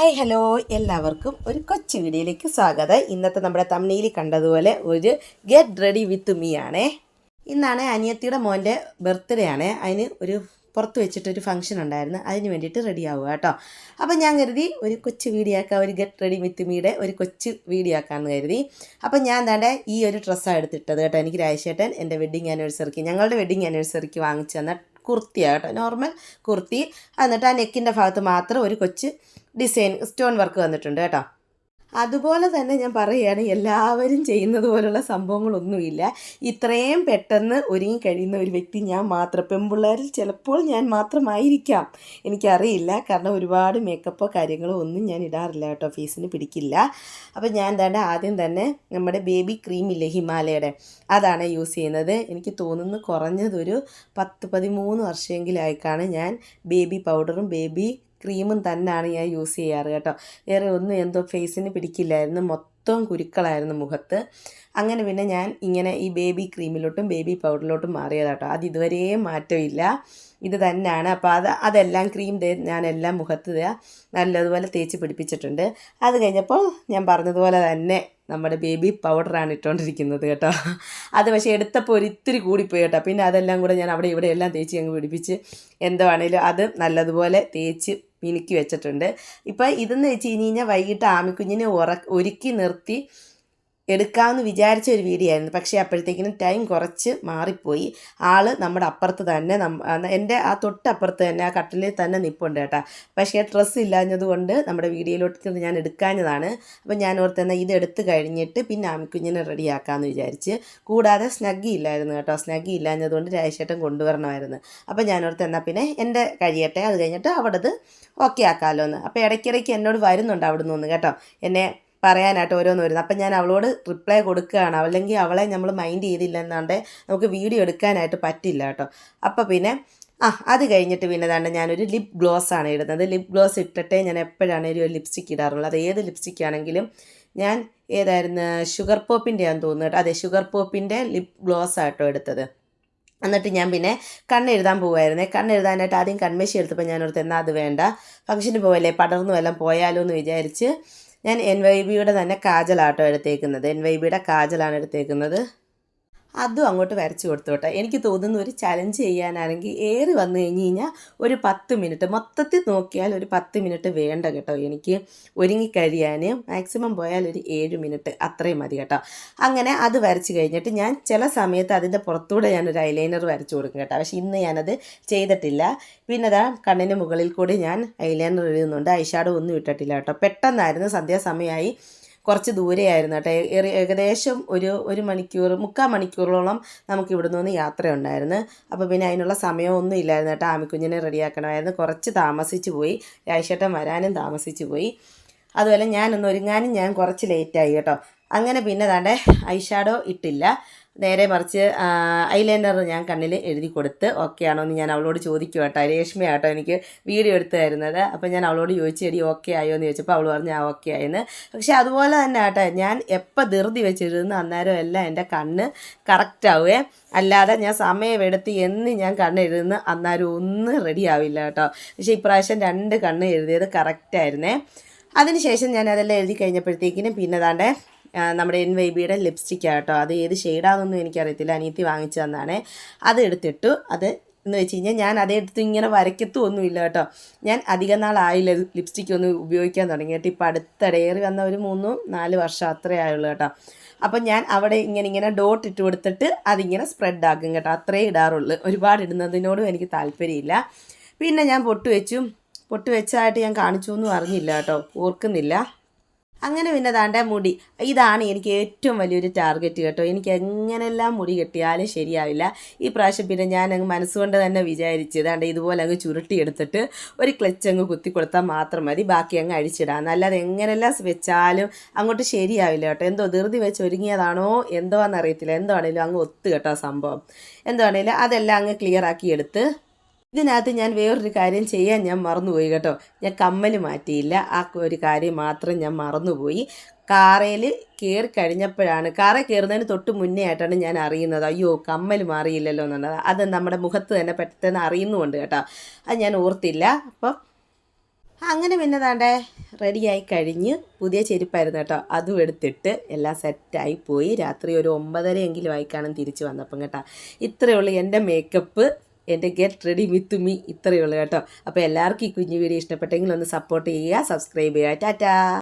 Hi hello എല്ലാവർക്കും ഒരു കൊച്ചു വീഡിയോയിലേക്ക് സ്വാഗതം. ഇന്നത്തെ നമ്മുടെ തമ്മിയിൽ കണ്ടതുപോലെ ഒരു ഗെറ്റ് റെഡി വിത്ത് മീ ആണേ. ഇന്നാണ് അനിയത്തിയുടെ മോന്റെ ബർത്ത്ഡേ ആണ്. അതിന് ഒരു പുറത്ത് വെച്ചിട്ടൊരു ഫംഗ്ഷൻ ഉണ്ടായിരുന്നു. അതിന് വേണ്ടിയിട്ട് റെഡി ആവുക കേട്ടോ. അപ്പം ഞാൻ കരുതി ഒരു കൊച്ചു വീഡിയോ ആക്കാം. ഒരു ഗെറ്റ് റെഡി വിത്ത് മീയുടെ ഒരു കൊച്ചു വീഡിയോ ആക്കാമെന്ന് കരുതി. അപ്പം ഞാൻ താണ്ടെ ഈ ഒരു ഡ്രസ്സാണ് എടുത്തിട്ടത് കേട്ടോ. എനിക്ക് രാജേട്ടൻ എന്റെ വെഡ്ഡിങ് ആനിവേഴ്സറിക്ക് ഞങ്ങളുടെ വെഡ്ഡിങ് ആനിവേഴ്സറിക്ക് വാങ്ങിച്ചു തന്ന കുർത്തിയാണ് കേട്ടോ. നോർമൽ കുർത്തി. എന്നിട്ട് ആ നെക്കിന്റെ ഭാഗത്ത് മാത്രം ഒരു കൊച്ച് ഡിസൈൻ സ്റ്റോൺ വർക്ക് വന്നിട്ടുണ്ട് കേട്ടോ. അതുപോലെ തന്നെ ഞാൻ പറയുകയാണ് എല്ലാവരും ചെയ്യുന്നത് പോലുള്ള സംഭവങ്ങളൊന്നുമില്ല. ഇത്രയും പെട്ടെന്ന് ഒരുങ്ങി കഴിയുന്ന ഒരു വ്യക്തി ഞാൻ മാത്രം പെൺപിള്ളേരിൽ ചിലപ്പോൾ ഞാൻ മാത്രമായിരിക്കാം. എനിക്കറിയില്ല. കാരണം ഒരുപാട് മേക്കപ്പോ കാര്യങ്ങളോ ഒന്നും ഞാൻ ഇടാറില്ല കേട്ടോ ഫേസിന് പിടിക്കില്ല. അപ്പോൾ ഞാൻ എന്താണ്ട് ആദ്യം തന്നെ നമ്മുടെ ബേബി ക്രീമില്ലേ ഹിമാലയയുടെ അതാണ് യൂസ് ചെയ്യുന്നത്. എനിക്ക് തോന്നുന്നു കുറഞ്ഞതൊരു പത്ത് പതിമൂന്ന് വർഷമെങ്കിലായിക്കാണ് ഞാൻ ബേബി പൗഡറും ബേബി ക്രീമും തന്നെയാണ് ഞാൻ യൂസ് ചെയ്യാറ് കേട്ടോ. വേറെ ഒന്നും എന്തോ ഫേസിന് പിടിക്കില്ലായിരുന്നു. മൊത്തം കുരുക്കളായിരുന്നു മുഖത്ത്. അങ്ങനെ പിന്നെ ഞാൻ ഇങ്ങനെ ഈ ബേബി ക്രീമിലോട്ടും ബേബി പൗഡറിലോട്ടും മാറിയതാട്ടോ അത് ഇതുവരെയും മാറ്റമില്ല ഇത് തന്നെയാണ് അപ്പോൾ അത് അതെല്ലാം ക്രീം ഞാനെല്ലാം മുഖത്ത് നല്ലതുപോലെ തേച്ച് പിടിപ്പിച്ചിട്ടുണ്ട്. അത് കഴിഞ്ഞപ്പോൾ ഞാൻ പറഞ്ഞതുപോലെ തന്നെ നമ്മുടെ ബേബി പൗഡറാണ് ഇട്ടുകൊണ്ടിരിക്കുന്നത് കേട്ടോ. അത് പക്ഷേ എടുത്തപ്പോൾ ഒരു ഇത്തിരി കൂടിപ്പോയി കേട്ടോ. പിന്നെ അതെല്ലാം കൂടെ ഞാൻ അവിടെ ഇവിടെ എല്ലാം തേച്ച് അങ്ങ് പിടിപ്പിച്ച് എന്താണേലും അത് നല്ലതുപോലെ തേച്ച് മിനുക്കി വെച്ചിട്ടുണ്ട്. ഇപ്പോൾ ഇതെന്ന് വെച്ച് കഴിഞ്ഞ് കഴിഞ്ഞാൽ വൈകിട്ട് ആമിക്കുഞ്ഞിനെ ഉറ ഒരുക്കി നിർത്തി എടുക്കാമെന്ന് വിചാരിച്ച ഒരു വീഡിയോ ആയിരുന്നു. പക്ഷേ അപ്പോഴത്തേക്കിനും ടൈം കുറച്ച് മാറിപ്പോയി. ആൾ നമ്മുടെ അപ്പുറത്ത് തന്നെ എന്റെ ആ തൊട്ടപ്പുറത്ത് തന്നെ ആ കട്ടിലിൽ തന്നെ നിപ്പുണ്ട് കേട്ടോ. പക്ഷേ ഡ്രസ്സ് ഇല്ലാഞ്ഞതുകൊണ്ട് നമ്മുടെ വീഡിയോയിലോട്ട് ഞാൻ എടുക്കാഞ്ഞതാണ്. അപ്പം ഞാൻ ഓർത്ത് ഇത് എടുത്ത് കഴിഞ്ഞിട്ട് പിന്നെ ആമിക്കുഞ്ഞിനെ റെഡിയാക്കാമെന്ന് വിചാരിച്ച്. കൂടാതെ സ്നഗ്ഗി ഇല്ലായിരുന്നു കേട്ടോ. സ്നഗ്ഗി ഇല്ലാഞ്ഞതുകൊണ്ട് രാജേട്ടൻ കൊണ്ടുവരണമായിരുന്നു. അപ്പോൾ ഞാൻ എന്നാൽ പിന്നെ എന്റെ കഴിയട്ടെ. അത് കഴിഞ്ഞിട്ട് അവിടെ അത് ഓക്കെ ആക്കാമല്ലോ എന്ന് അപ്പോൾ ഇടയ്ക്കിടയ്ക്ക് എന്നോട് വരുന്നുണ്ട് അവിടെ നിന്ന് കേട്ടോ. എന്നെ പറയാനായിട്ട് ഓരോന്ന് വരുന്നത്. അപ്പം ഞാൻ അവളോട് റിപ്ലൈ കൊടുക്കുകയാണ്. അല്ലെങ്കിൽ അവളെ നമ്മൾ മൈൻഡ് ചെയ്തില്ല എന്നാണ്ട് നമുക്ക് വീഡിയോ എടുക്കാനായിട്ട് പറ്റില്ല കേട്ടോ. അപ്പോൾ പിന്നെ ആ അത് കഴിഞ്ഞിട്ട് പിന്നെ ദാണ്ട് ഞാനൊരു ലിപ് ഗ്ലോസ് ആണ് ഇടുന്നത്. ലിപ് ഗ്ലോസ് ഇട്ടിട്ടേ ഞാൻ എപ്പോഴാണേലും ഒരു ലിപ്സ്റ്റിക് ഇടാറുള്ളത്? അത് ഏത് ലിപ്സ്റ്റിക് ആണെങ്കിലും ഞാൻ ഏതായിരുന്നു ഷുഗർ പോപ്പിന്റെ ആണെന്ന് തോന്നുന്നു അതെ ഷുഗർ പോപ്പിന്റെ ലിപ് ഗ്ലോസ് ആട്ടോ എടുത്തത്. എന്നിട്ട് ഞാൻ പിന്നെ കണ്ണെഴുതാൻ പോകുമായിരുന്നേ കണ്ണെഴുതാനായിട്ട് ആദ്യം കൺമേശി എടുത്തപ്പോൾ ഞാൻ എന്നാൽ അത് വേണ്ട. ഫംഗ്ഷന് പോയല്ലേ പടർന്നു വല്ലതും പോയാലോ എന്ന് വിചാരിച്ച് ഞാൻ എൻ വൈ ബിയുടെ തന്നെ കാജലാട്ടോ എടുത്തേക്കുന്നത്. എൻ വൈ ബിയുടെ കാജലാണ് എടുത്തേക്കുന്നത്. അതും അങ്ങോട്ട് വരച്ചു കൊടുത്തു കേട്ടോ. എനിക്ക് തോന്നുന്നു ഒരു ചലഞ്ച് ചെയ്യാനാണെങ്കിൽ ഏറി വന്നു കഴിഞ്ഞ് കഴിഞ്ഞാൽ ഒരു പത്ത് മിനിറ്റ് മൊത്തത്തിൽ നോക്കിയാൽ ഒരു പത്ത് മിനിറ്റ് വേണ്ട കേട്ടോ. എനിക്ക് ഒരുങ്ങിക്കഴിയാൻ മാക്സിമം പോയാൽ ഒരു ഏഴ് മിനിറ്റ് അത്രയും മതി കേട്ടോ. അങ്ങനെ അത് വരച്ച് കഴിഞ്ഞിട്ട് ഞാൻ ചില സമയത്ത് അതിന്റെ പുറത്തൂടെ ഞാൻ ഒരു ഐലൈനർ വരച്ചു കൊടുക്കും കേട്ടോ. പക്ഷേ ഇന്ന് ഞാനത് ചെയ്തിട്ടില്ല. പിന്നെ അതാ കണ്ണിന് മുകളിൽ കൂടി ഞാൻ ഐലൈനർ എഴുതുന്നുണ്ട് ഐഷാഡോ ഒന്നും ഇട്ടിട്ടില്ല കേട്ടോ. പെട്ടെന്നായിരുന്നു സന്ധ്യാസമയമായി കുറച്ച് ദൂരെയായിരുന്നു കേട്ടോ. ഏകദേശം ഒരു ഒരു മണിക്കൂർ മുക്കാൽ മണിക്കൂറോളം നമുക്ക് ഇവിടെ നിന്ന് യാത്രയുണ്ടായിരുന്നു. അപ്പോൾ പിന്നെ അതിനുള്ള സമയമൊന്നും ഇല്ലായിരുന്നു കേട്ടോ. ആമിക്കുഞ്ഞിനെ റെഡിയാക്കണമായിരുന്നു. കുറച്ച് താമസിച്ചു പോയി. രാജേട്ടൻ വരാനും താമസിച്ചു പോയി. അതുപോലെ ഞാനൊന്ന് ഒരുങ്ങാനും ഞാൻ കുറച്ച് ലേറ്റായി കേട്ടോ. അങ്ങനെ പിന്നെ താണ്ടെ ഐഷാഡോ ഇട്ടില്ല. നേരെ മറിച്ച് ഐലൈനർ ഞാൻ കണ്ണിൽ എഴുതി കൊടുത്ത് ഓക്കെ ആണോ എന്ന് ഞാൻ അവളോട് ചോദിക്കും കേട്ടോ രേഷ്മ എനിക്ക് വീഡിയോ എടുത്തു തരുന്നത് അപ്പോൾ ഞാൻ അവളോട് ചോദിച്ചു എടി ഓക്കെ ആയോ? എന്ന് ചോദിച്ചപ്പോൾ അവൾ പറഞ്ഞു ആ ഓക്കെ ആയെന്ന്. പക്ഷേ അതുപോലെ തന്നെ കേട്ടോ ഞാൻ എപ്പോൾ ധൃതി വെച്ചിരുന്നു അന്നേരം എല്ലാം എന്റെ കണ്ണ് കറക്റ്റ് അല്ലാതെ ഞാൻ സമയമെടുത്ത് എന്ന് ഞാൻ കണ്ണ് എഴുതുന്ന അന്നേരം ഒന്നും റെഡി ആവില്ല കേട്ടോ പക്ഷേ ഇപ്രാവശ്യം രണ്ട് കണ്ണ് എഴുതിയത് കറക്റ്റായിരുന്നേ അതിനുശേഷം ഞാൻ അതെല്ലാം എഴുതി കഴിഞ്ഞപ്പോഴത്തേക്കിനും പിന്നെ താണ്ടെ നമ്മുടെ എൻ വൈബിയുടെ ബിയുടെ ലിപ്സ്റ്റിക് ആട്ടോ അത് ഏത് ഷെയ്ഡാണെന്നൊന്നും എനിക്കറിയത്തില്ല. അനിയത്തി വാങ്ങിച്ചു തന്നാണേ. അത് എടുത്തിട്ടു. അത് എന്ന് വെച്ച് കഴിഞ്ഞാൽ ഞാൻ അതെടുത്ത് ഇങ്ങനെ വരയ്ക്കത്തും ഒന്നുമില്ല കേട്ടോ. ഞാൻ അധികം നാളായില്ല ലിപ്സ്റ്റിക് ഒന്ന് ഉപയോഗിക്കാൻ തുടങ്ങിയിട്ട് ഇപ്പോൾ അടുത്തിടയേറി വന്ന ഒരു മൂന്നും നാല് വർഷം അത്രേ ആയുള്ളൂ കേട്ടോ. അപ്പം ഞാൻ അവിടെ ഇങ്ങനെ ഇങ്ങനെ ഡോട്ട് ഇട്ട് കൊടുത്തിട്ട് അതിങ്ങനെ സ്പ്രെഡ് ആക്കും കേട്ടോ. അത്രേ ഇടാറുള്ളൂ. ഒരുപാട് ഇടുന്നതിനോടും എനിക്ക് താല്പര്യമില്ല. പിന്നെ ഞാൻ പൊട്ട് വെച്ചു പൊട്ട് വെച്ചായിട്ട് ഞാൻ കാണിച്ചു എന്നും അറിഞ്ഞില്ല കേട്ടോ. ഓർക്കുന്നില്ല. അങ്ങനെ പിന്നെ താണ്ടെ മുടി. ഇതാണ് എനിക്ക് ഏറ്റവും വലിയൊരു ടാർഗറ്റ് കേട്ടോ. എനിക്ക് എങ്ങനെല്ലാം മുടി കെട്ടിയാലും ശരിയാവില്ല. ഈ പ്രാവശ്യം പിന്നെ ഞാൻ അങ്ങ് മനസ്സുകൊണ്ട് തന്നെ വിചാരിച്ച് ദാണ്ടെ ഇതുപോലെ അങ്ങ് ചുരുട്ടിയെടുത്തിട്ട് ഒരു ക്ലച്ച് അങ്ങ് കുത്തി കൊടുത്താൽ മാത്രം മതി. ബാക്കി അങ്ങ് അഴിച്ചിടാം. അല്ലാതെ എങ്ങനെല്ലാം വെച്ചാലും അങ്ങോട്ട് ശരിയാവില്ല കേട്ടോ. എന്തോ ധൃതി വെച്ച് ഒരുങ്ങിയതാണോ? എന്തോ എന്നറിയത്തില്ല എന്തോ ആണെങ്കിലും അങ്ങ് ഒത്തു കേട്ടോ സംഭവം. എന്തോ ആണെങ്കിലും അതെല്ലാം അങ്ങ് ക്ലിയർ ആക്കി എടുത്ത് ഇതിനകത്ത് ഞാൻ വേറൊരു കാര്യം ചെയ്യാൻ ഞാൻ മറന്നുപോയി കേട്ടോ. ഞാൻ കമ്മൽ മാറ്റിയില്ല. ആ ഒരു കാര്യം മാത്രം ഞാൻ മറന്നുപോയി. കാറയിൽ കയറി കഴിഞ്ഞപ്പോഴാണ്. കാറ കയറുന്നതിന് തൊട്ട് മുന്നേ ആയിട്ടാണ് ഞാൻ അറിയുന്നത്. അയ്യോ കമ്മൽ മാറിയില്ലല്ലോ എന്നുള്ളത്. അത് നമ്മുടെ മുഖത്ത് തന്നെ പെട്ടെന്ന് അറിയുന്നുമുണ്ട് കേട്ടോ. അത് ഞാൻ ഓർത്തില്ല. അപ്പം അങ്ങനെ പിന്നെ താണ്ടേ റെഡിയായി കഴിഞ്ഞ് പുതിയ ചെരുപ്പായിരുന്നു കേട്ടോ. അതും എടുത്തിട്ട് എല്ലാം സെറ്റായി പോയി. രാത്രി ഒരു ഒമ്പതരയെങ്കിലും ആയി കാണും തിരിച്ച് വന്നപ്പം കേട്ടോ. ഇത്രയേ ഉള്ളൂ എന്റെ മേക്കപ്പ്. എന്റെ ഗെറ്റ് റെഡി വിത്ത് മീ ഇത്രയേ ഉള്ളൂ കേട്ടോ. അപ്പോൾ എല്ലാവർക്കും ഈ കുഞ്ഞു വീഡിയോ ഇഷ്ടപ്പെട്ടെങ്കിൽ ഒന്ന് സപ്പോർട്ട് ചെയ്യുക സബ്സ്ക്രൈബ് ചെയ്യുക. ടാറ്റാ.